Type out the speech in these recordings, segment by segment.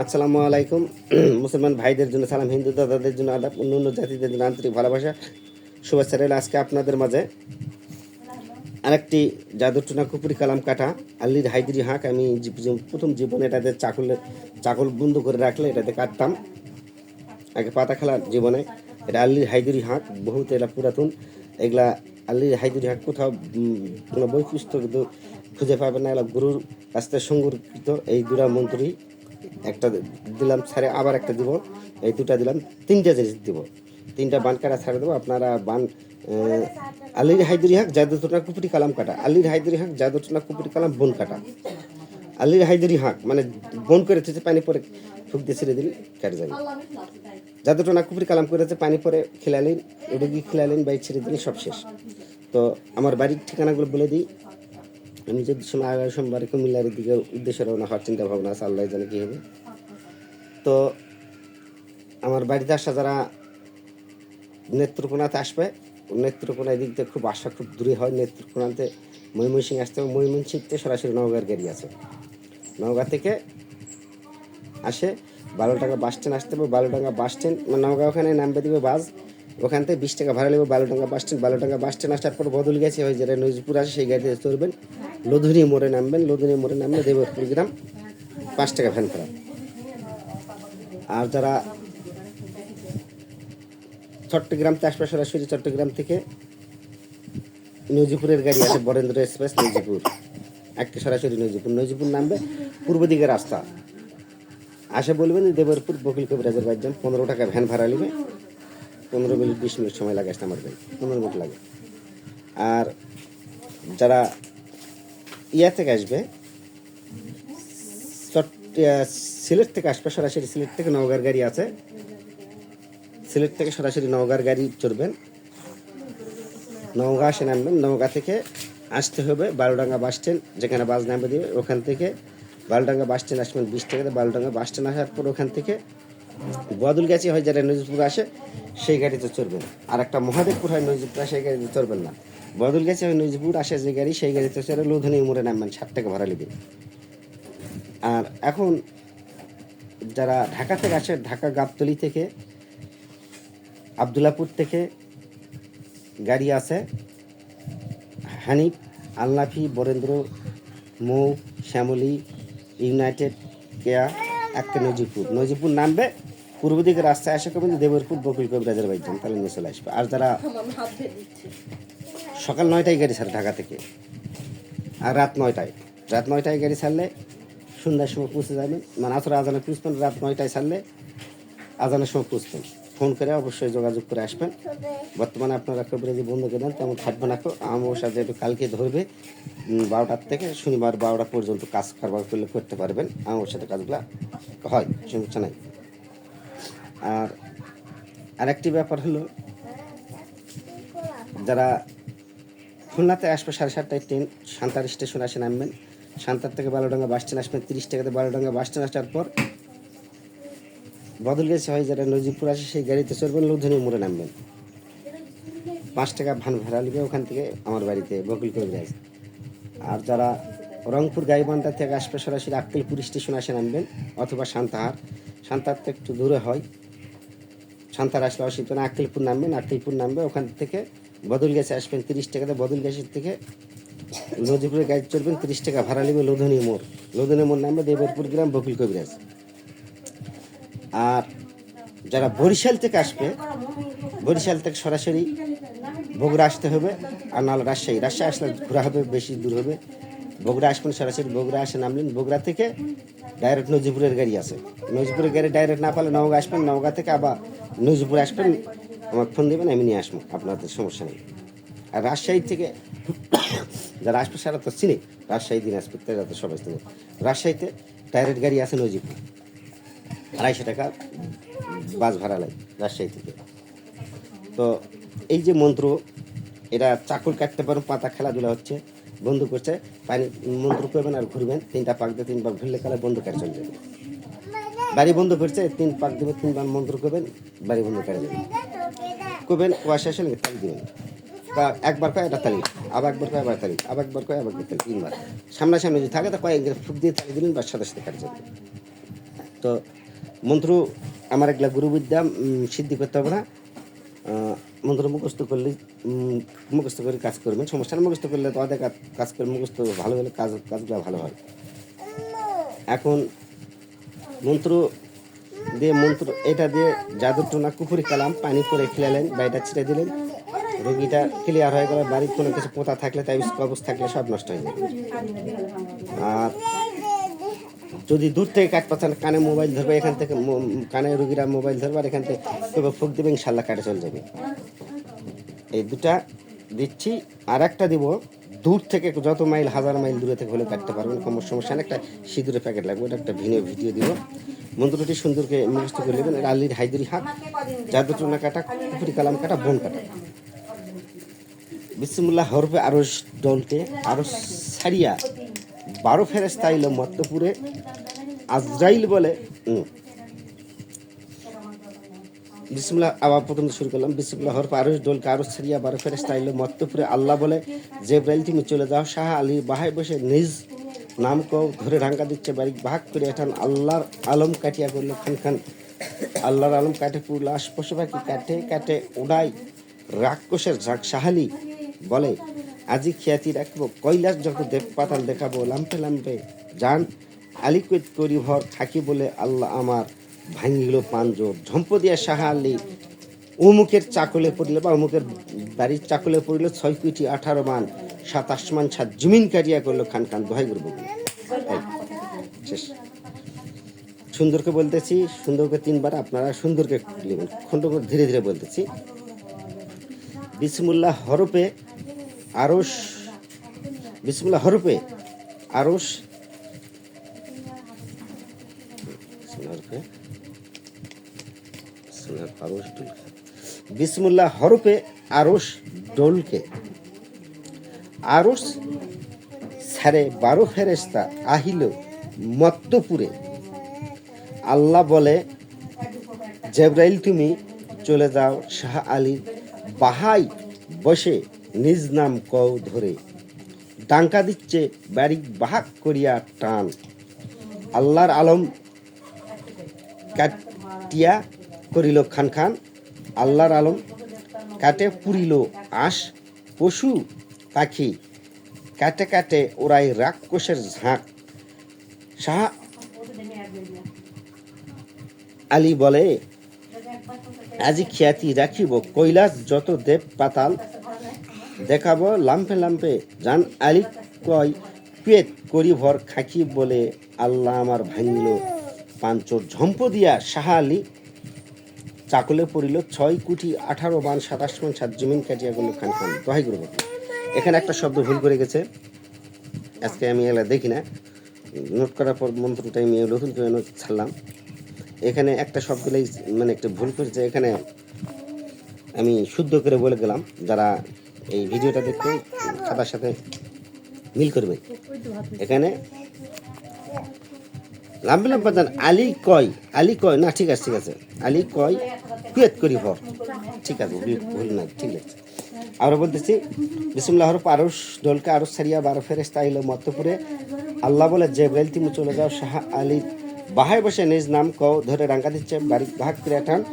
আসসালামু আলাইকুম। মুসলমান ভাইদের জন্য সালাম, হিন্দু দাদাদের জন্য আদাব, অন্য অন্য জাতিদের জন্য আন্তরিক ভালোবাসা, শুভেচ্ছা রইল আজকে আপনাদের মাঝে। আরেকটি জাদুটনা কুপুরি কালাম কাটা, আল্লির হাইদ্রি হাঁক। আমি প্রথম জীবনে এটাতে চাকুল চাকুল বন্ধ করে রাখলে এটাতে কাটতাম। আগে পাতা খেলার জীবনে। এটা আল্লির হাইদুরি হাঁক, বহুত এটা পুরাতন। এগুলা আল্লির হাইদুরি হাঁক কোথাও কোনো বই পুস্তক খুঁজে পাবেন না। এগুলা গুরুর কাছ থেকে সংগঠিত এই দুরা মন্ত্রী একটা দিলাম, ছাড়ে আবার একটা দিব। এই দুটা দিলাম, তিনটা জিনিস দিব। তিনটা বান কাটা ছাড়ে দেবো। আপনারা বান আলির হাইদুরি হাঁক, জাদুটনা কুপুরি কালাম কাটা। আলির হাইদুরি হাঁক, জাদুটনা কুপুরি কালাম বন কাটা। আলির হাইদুরি হাঁক মানে বন করে থেকে পানি পরে ফুক দিয়ে ছেড়ে দিলে কেটে যাবে। যাদুটা না কুপুরি কালাম করেছে পানি পরে খেলালেন রুগী খেলালেন, বাইক ছেড়ে দিলেন সব শেষ। তো আমার বাড়ির ঠিকানাগুলো বলে দিই আমি যদি সময় আগামী সোমবারে কুমিল্লার দিকে উদ্দেশ্যে রওনা হওয়ার চিন্তা ভাবনা আছে আল্লাহ জানে কী হবে। তো আমার বাড়িতে আসা যারা নেত্রকোনাতে আসবে নেত্রকোনা এদিক থেকে খুব আশা, খুব দূরে হয়। নেত্রকোনাতে ময়মনসিং আসতে হবে। ময়মনসিংতে সরাসরি নওগাঁর গাড়ি আছে। নওগাঁ থেকে আসে বারোটাঙ্গা বাস স্ট্যান্ড আসতে হবে। বারোটাঙ্গা বাস স্ট্যান্ড মানে নওগাঁ ওখানে নামবে দিবে বাস। ওখান থেকে বিশ টাকা ভাড়া নেবে বারোটাঙ্গা বাস স্ট্যান্ড বারোটাঙ্গা বাস স্ট্যান্ড আসার পর বদল গেছে, ওই যেটা নজিপুর আসে, সেই গাড়িতে চড়বেন। লধুনি মোড়ে নামবেন, লধুনি মোড়ে নামলে দেবরপুর গ্রাম, পাঁচ টাকা ভ্যান ভাড়া। আর যারা চট্টগ্রামতে আসবে সরাসরি, চট্টগ্রাম থেকে নজিপুরের গাড়ি আছে বরেন্দ্র এক্সপ্রেস, নজিপুর। একটা সরাসরি নজিপুর নজিপুর নামবে পূর্ব দিকে রাস্তা। আসে বলবেন দেবরপুর বকিল কবিরাজের বাড়ি পনেরো টাকা ভ্যান ভাড়া নেবে। পনেরো মিনিট, বিশ মিনিট সময় লাগে আসতে আমার ভাই। পনেরো মিনিট লাগে। আর যারা ইয়া থেকে আসবে সিলেট থেকে আসবে, সরাসরি সিলেট থেকে নওগাঁর গাড়ি আছে। সিলেট থেকে সরাসরি নওগাঁর গাড়ি চড়বেন। নওগাঁ আসে নামবেন। নওগাঁ থেকে আসতে হবে বারোডাঙ্গা বাস স্ট্যান্ড, যেখানে বাস নামবে দেবে। ওখান থেকে বারোডাঙ্গা বাস স্ট্যান্ড আসবেন বিশ টাকাতে। বারোডাঙ্গা বাস স্ট্যান্ড আসার পর ওখান থেকে বদল গেছে, হয় যারা নজিরপুর আসে, সেই গাড়িতে চড়বেন। আর একটা মহাদেবপুর হয় নজিরপুর, সেই গাড়িতে চড়বেন না। বদল গেছে, হয় নজিরপুর আসে যে গাড়ি, সেই গাড়িতে চড়ে লোধনী মোড়ে নামবেন, ষাট টাকা ভাড়া নেবেন। আর এখন যারা ঢাকা থেকে আসে, ঢাকা গাবতলি থেকে, আবদুল্লাপুর থেকে গাড়ি আছে, হানিফ, আলনাফি, বরেন্দ্র, মৌ, শ্যামলী, ইউনাইটেড, কেয়া, একটা নজিপুর নজিপুর নামবে পূর্ব দিকে রাস্তায় আসে করবেন দেবরপুর কবিরাজের বাড়ি যান তাহলে নিয়ে চলে আসবে। আর যারা সকাল নয়টায় গাড়ি ছাড়ে ঢাকা থেকে, আর রাত নয়টায়। রাত নয়টায় গাড়ি ছাড়লে সন্ধ্যার সময় পৌঁছে যাবেন মানে আসলে আজানে পৌঁছবেন, রাত নয়টায় ছাড়লে আজানের সময় পৌঁছবেন। ফোন করে অবশ্যই যোগাযোগ করে আসবেন। বর্তমানে আপনারা কবিরাজি বন্ধ করে দেন, তেমন থাকবে না সাথে একটু কালকে ধরবে। বারোটার থেকে শনিবার বারোটা পর্যন্ত কাজ কারবার করলে করতে পারবেন। আমার সাথে কাজগুলো হয়, সমস্যা নাই। আর আরেকটি ব্যাপার হলো, যারা খুলনাতে আসবে সাড়ে সাতটায় ট্রেন সান্তার স্টেশন আসে নামবেন। সান্তার থেকে বারোডাঙ্গা বাস স্ট্যান্ড আসবেন, তিরিশ টাকাতে বারোডাঙ্গা বাস স্ট্যান্ড আসার পর বদল গেছে হয় যারা নজিবপুর আসে, সেই গাড়িতে চড়বেন লুধনি মোড়ে নামবেন। পাঁচ টাকা ভান ভাড়া নেবে ওখান থেকে আমার বাড়িতে বকুল কবিরাজ আর যারা রংপুর, গাইবান্ধা থেকে আসবে সরাসরি আক্কেলপুর স্টেশন আসে নামবেন, অথবা সান্তাহার। সান্তাহার তো একটু দূরে হয়। সান্তাহার আসলে না আক্কেলপুর নামবেন, আক্কেলপুর নামবে, ওখান থেকে বদল গেছে আসবেন তিরিশ টাকাতে, বদল গ্যাসের থেকে নজিপুরে গাড়ি চড়বেন তিরিশ টাকা ভাড়া নেবে লোধনী মোড়। লোধনী মোড় নামবে দেবরপুর গ্রাম, বকুল কবিরাজ। আর যারা বরিশাল থেকে আসবে, বরিশাল থেকে সরাসরি বগুড়া আসতে হবে, আর নাহলে রাজশাহী। রাজশাহী আসলে ঘোরা হবে, বেশি দূর হবে। বগুড়া আসবেন, সরাসরি বগুড়া আসে, নামলেন। বগুড়া থেকে ডাইরেক্ট নজিপুরের গাড়ি আছে। নজিপুরের গাড়ি ডাইরেক্ট না পারলে নওগাঁ আসবেন, নওগাঁ থেকে আবার নজিপুরে আসবেন। আমার ফোন দেবেন, আমি নিয়ে আসব, আপনাদের সমস্যা নেই। আর রাজশাহী থেকে যারা আসবে, সারা তো চিনি, রাজশাহী, দিনাজপুর, তারা তো সবাই চিনি। রাজশাহীতে ডাইরেক্ট গাড়ি আছে নজিপুর। আড়াইশো টাকা বাস ভাড়া লাগে রাজশাহী থেকে। তো এই যে মন্ত্র, এটা চাকুর কাটতে পারো, পাতা খেলাধুলা হচ্ছে। বন্ধু করছে পানি, মন্ত্র করবেন আর ঘুরবেন, তিনটা পাক দিয়ে তিনবার ঘুরলে কালে বন্ধ করে চলে যাবে। বাড়ি বন্ধ করছে তিন পাক দেবে তিনবার মন্ত্র করবেন, বাড়ি বন্ধ করে যাবে। করবেন, কুয়াশা আসলে তালি দিবেন? একবার কয় এটা তালি। আবার একবার কয়, আবার তালি। আবার একবার কয়, আবার তালি, তিনবার। সামনাসামনি যদি থাকে, তা কয়েক ফুক দিয়ে তালি দিলেন বা সাথে সাথে কাটে যাবে। তো মন্ত্র, আমার একলা গুরুবিদ্যা সিদ্ধি করতে হবে না। মন্ত্র মুখস্থ করলে উম, মুখস্থ করে কাজ করবেন। সমস্যা না মুখস্থ করলে তো অর্ধেক কাজ- করে মুখস্থ ভালো হলে কাজ কাজগুলো ভালো হয়। এখন মন্ত্র দিয়ে মন্ত্র এটা দিয়ে জাদুর টোনা কুকুরি কালাম পানি করে খেলালেন বা এটা ছিটে দিলেন। রোগীটা ক্লিয়ার হয়ে গেল বাড়ির কোনো কিছু পোতা থাকলে তাই কবজ থাকলে সব নষ্ট হয়ে যাবে। আর যদি দূর থেকে কাট পাচ্ছেন, কানে মোবাইল ধরবে, এখান থেকে কানে রুগীরা মোবাইল ধরবে আর এখান থেকে ফুক দেবে, ইনশাল্লাহ কাটে চলে যাবে। এই দুটা দিচ্ছি আর একটা দিব, দূর থেকে যত মাইল, হাজার মাইল দূরে থেকে হলে কাটতে পারবেন, কোনো সমস্যা নেই, একটা সিঁদুরের প্যাকেট লাগবে, ওটা একটা ভিডিও ভিডিও দিব। মন্ত্রটি সুন্দরকে মুখস্থ করে নেবেন, এটা আল্লির হাইদুরি হাত জাদু চুনা কাটা কুপুরি কালাম কাটা, বন কাটা। বিসমুল্লাহ হরফে আরও ডলকে আরও সারিয়া। বারো ফেরেস্তা এলো মত্তপুরে আজরাইল বলে। বিসমুল্লাহ, আবার প্রথম শুরু করলাম, বিসমুল্লাহ হরফ আরস ডোলকে আরস ছাড়িয়া, বারো ফেরেস্তা এলো মত্তপুরে আল্লাহ বলে, যে জেব্রাইল তুমি চলে যাও, শাহ আলী বাহায় বসে নিজ নাম কও ধরে ঢাঙ্কা দিচ্ছে, বাড়ি ভাগ করে এঠান আল্লাহর আলম কাটিয়া করল খান খান আল্লাহর আলম কাটে পুরলো আশপাশে পাখি কাটে কাটে উড়াই, রাক্ষসের ঝাঁক সাহালি বলে আজি খ্যাতি রাখব কৈলাস দেব পাতাল দেখাবো। লাম্পে লাম্পে যান আলিকুত করি ভর থাকি বলে আল্লাহ আমার ভাঙিল ঝম্প দিয়া সাহা আলী অমুকের চাকলে পড়লে বা অমুকের বাড়ির চাকলে পড়ল ছয় কোটি আঠারো মান, সাতাশ মান সাত জমিন কাটিয়া করল খান খান দোহাই করব সুন্দরকে বলতেছি সুন্দরকে তিনবার আপনারা সুন্দরকে খণ্ড ধীরে ধীরে বলতেছি। বিসমুল্লাহ হরপে আরস বিসমুল্লাহ হরপে আরস বিসমুল্লাহ হরপে আরস ডোলকে আরস সারে বারো ফেরেস্তা আহিল মত্তপুরে। আল্লাহ বলে, জেব্রাইল, তুমি চলে যাও শাহ আলীর বাহাই বসে নিজ নাম কও ধরে। ডাঙ্কা দিচ্ছে বাড়ি বাহাক করিয়া টান। আল্লাহর আলম কাটিয়া করিল খান খান। আল্লাহর আলম কাটে পুরিল আশ। পশু পাখি কাটে কাটে ওরাই রাক্ষসের ঝাঁক। শাহ আলী বলে, আজি খ্যাতি রাখিব, কৈলাস যত দেব পাতাল দেখাবো লাম্পে লাম্পে জান আলী কয়, পেট করি ভর খাকি বলে আল্লাহ আমার ভাঙিল। পাঞ্চর ঝম্প দিয়া শাহ আলী চাকলে পড়িল ছয় কোটি আঠারো বান সাতাশ মান সাত জমিন কাটিয়া গেল খান খান দহাই করব এখানে একটা শব্দ ভুল করে গেছে। আজকে আমি এগুলা দেখি না। নোট করার পর মন্ত্রটা আমি নতুন করে নোট ছাড়লাম। এখানে একটা শব্দলেই মানে একটা ভুল করেছে। এখানে আমি শুদ্ধ করে বলে গেলাম। যারা এই ভিডিওটা দেখতে খাতার সাথে মিল করবে। এখানে লাম্বি লাম্পাদান আলী কয় আলী কয়, না, ঠিক আছে ঠিক আছে। আলী কয় কুয়েত করি ভর। ঠিক আছে, ভুল- না ঠিক আছে। আরও বলতেছি, বিসমুল্লাহ হরফ আরস ডলকে আরস সারিয়া বারো ফেরেস্তা আইলো মত্তপুরে। আল্লাহ বলে, জেব্রাইল তুমি চলে যাও শাহ আলী। বাহায় বসে নিজ নাম কও, ধরে রাঙ্গা দিচ্ছে, বাড়ি ভাগ করে টান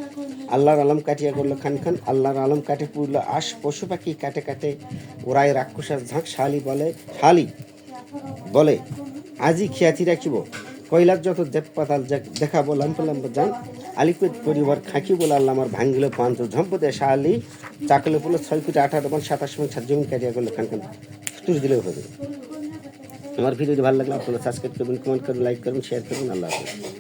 আল্লাহর আলম কাটিয়া করল খান খান, আল্লাহর আলম কাটে পুরলো আশ। পশু পাখি কাটে কাটে ওরাই রাক্ষসার ঝাঁক। শালি বলে শালি বলে, আজি খ্যাতি রাখিব। কৈলাস যত দেব পাতাল দেখাবো, লাম্প লাম্প যান আলিকুদ পরিবার খাঁকি বলে আল্লাহ আমার ভাঙ্গিল ঝম্প দে শালি চাকলে পুলো ছয় কোটি আঠারো মান সাতাশ মান সাত জমি কাটিয়া করল খান খান। তুলে দিলেও হবে আমার ভিডিওটি ভালো লাগলে আপনারা সাবস্ক্রাইব করবেন কমেন্ট করবেন লাইক করবেন শেয়ার করবেন। আল্লাহ হাফেজ।